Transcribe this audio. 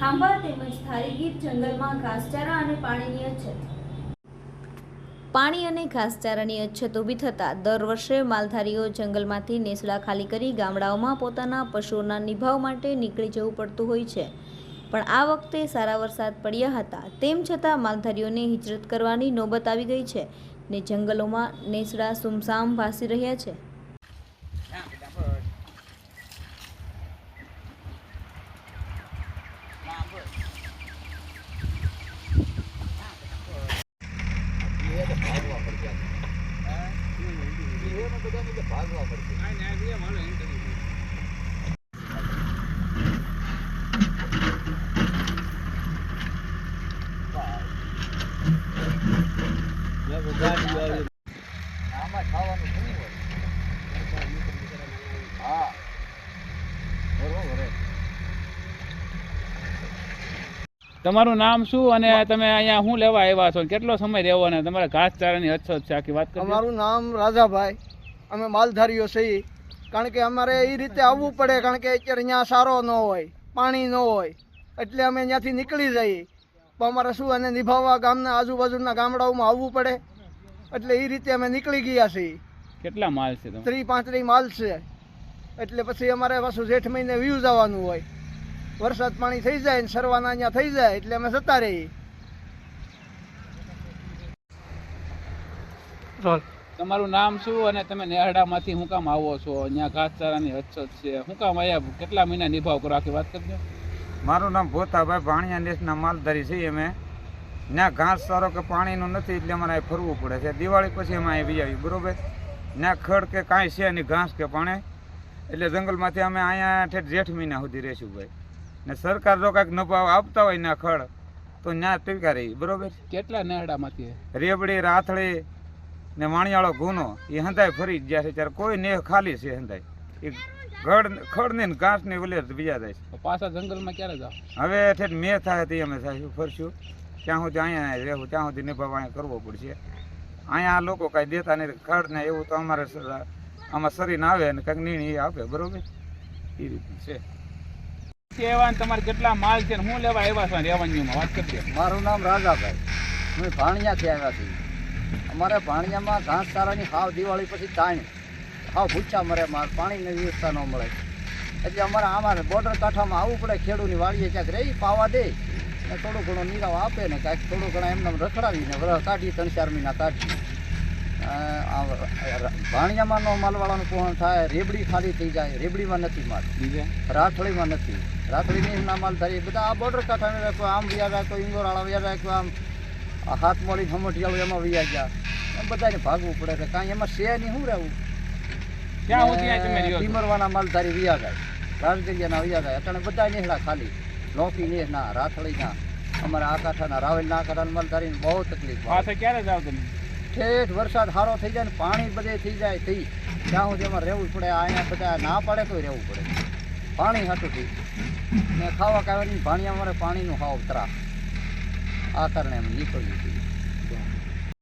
ખાંભા તેમજ થારીગીર જંગલમાં ઘાસચારા અને પાણીની અછત. પાણી અને ઘાસચારાની અછત ઊભી થતાં દર વર્ષે માલધારીઓ જંગલમાંથી નેસડા ખાલી કરી ગામડાઓમાં પોતાના પશુઓના નિભાવ માટે નીકળી જવું પડતું હોય છે. પણ આ વખતે સારા વરસાદ પડ્યા હતા, તેમ છતાં માલધારીઓને હિજરત કરવાની નોબત આવી ગઈ છે ને જંગલોમાં નેસડા સુમસામ ભાસી રહ્યા છે. તમારું નામ શું અને તમે અહીંયા શું લેવા આવ્યા છો? કેટલો સમય રહેવો અને ઘાસ ઘાસચારાની અછત છે આખી વાત અમારું નામ રાજાભાઈ. અમે માલધારીઓ છીએ. કારણ કે અમારે એ રીતે આવવું પડે કારણ કે અત્યારે અહીંયા સારો ન હોય પાણી ન હોય એટલે અમે ત્યાંથી નીકળી જઈએ. પણ અમારે શું એને નિભાવવા ગામના આજુબાજુના ગામડાઓમાં આવવું પડે એટલે એ રીતે અમે નીકળી ગયા છીએ. કેટલા માલ છે ત્રી પાંત્રી માલ છે. એટલે પછી અમારે પાછું જેઠ મહિને વ્યૂ જવાનું હોય. વરસાદ પાણી થઈ જાય ને સરવાના અહીંયા થઈ જાય એટલે અમે જતા રહીએ. તમારું નામ શું અને તમે નેહડામાંથી હું કામ આવો છો? અહીંયા ઘાસચારાની અછત છે. હું કામ અહીંયા કેટલા મહિના નિભાવ કરો? આખી વાત કરજો. મારું નામ ભોતાભાઈ ભાણિયા દેશના માલધારી છીએ અમે. ત્યાં ઘાસ સારો કે પાણીનું નથી એટલે અમારે અહીં ફરવું પડે છે. દિવાળી પછી અમે અહીં વી બરાબર? ત્યાં ખડ કે કાંઈ છે નહીં ઘાસ કે પાણી. એટલે જંગલમાંથી અમે અહીંયા ઠેઠ જેઠ મહિના સુધી રહીશું ભાઈ. ને સરકાર જો કાંઈક નફા આપતા હોય ના ખડ તો ત્યાં ટીકા રહી બરોબર? કેટલા નેહડામાંથી? રેબડી રાથળી ને વાણિયાળો ગુનો એ હંધાય ફરી ગયા છે. ત્યારે કોઈ નેહ ખાલી છે હંધાય. એ ખડ ખડ ને ઘાસ ને ઓલે બીજા જાય છે. પાછા જંગલમાં ક્યારે જાવ હવે ઠેઠ મેં થાય તે અમે સાહેબ ફરશું. ત્યાં સુધી અહીંયા રહેવું ત્યાં સુધી નિભાવ અહીંયા કરવો પડશે. અહીંયા આ લોકો કાંઈ દેતા નહીં ખડ ને એવું તો અમારે આમાં શરીર આવે ને કંઈક નીણી આપે બરોબર? એ રીતનું છે. એવા તમારે કેટલા માલ છે હું લેવા આવ્યા છો રેવન્યુમાં? વાત કરીએ મારું નામ રાજાભાઈ. હું ભાણિયાથી આવ્યા છીએ અમારે ભાણિયામાં ઘાસ ચારાની હાવ દિવાળી પછી તાણી હાવ ભૂચા મરે માર પાણીની વ્યવસ્થા ન મળે. એટલે અમારે અમારે બોર્ડર કાંઠામાં આવવું પડે ખેડૂની વાડીએ ક્યાંક રહી પાવા દે. ને થોડું ઘણું નીરાવ આપે ને કાંઈક થોડું ઘણા એમને રખડાવીને વ્રહ કાઢી ત્રણ ચાર મહિના કાઢી. ભાણિયામાં નો માલવાળાનું પૂર્ણ થાય રેબડી ખાલી થઈ જાય રેબડીમાં નથી માલ. બીજે? રાઠળીમાં નથી. રાઠળીની એમના માલ થાય બધા આ બોર્ડર કાંઠાને રાખો આમ વ્યા રાખો ઇંગોરાળા વ્યા રાખો આમ હાથ મળી હમટિયાળું એમાં વ્યા ગયા. એમ બધાને ભાગવું પડે છે. કાંઈ એમાં છે નહીં શું રહેવું? ટીમરવાના માલધારી વ્યા જાય રાજગીરિયાના વ્યા જાય અટાણે બધા નેહડા ખાલી. લોકી નેહના રાઠળીના અમારા આકાઠાના કાંઠાના રાવેલના આ કાંઠાના માલધારીને બહુ તકલીફ. પાછા ક્યારે જાવ તમે? ઠેઠ વરસાદ સારો થઈ જાય ને પાણી બધે થઈ જાય થઈ ત્યાં સુધી એમાં રહેવું પડે. અહીંયા બધા ના પાડે તો રહેવું પડે. પાણી હતું થઈ ને ખાવા ખાવાની ભાણી અમારે પાણીનું ખાવ ત્રાસ. આ કારણે અમે નીકળ્યું હતું.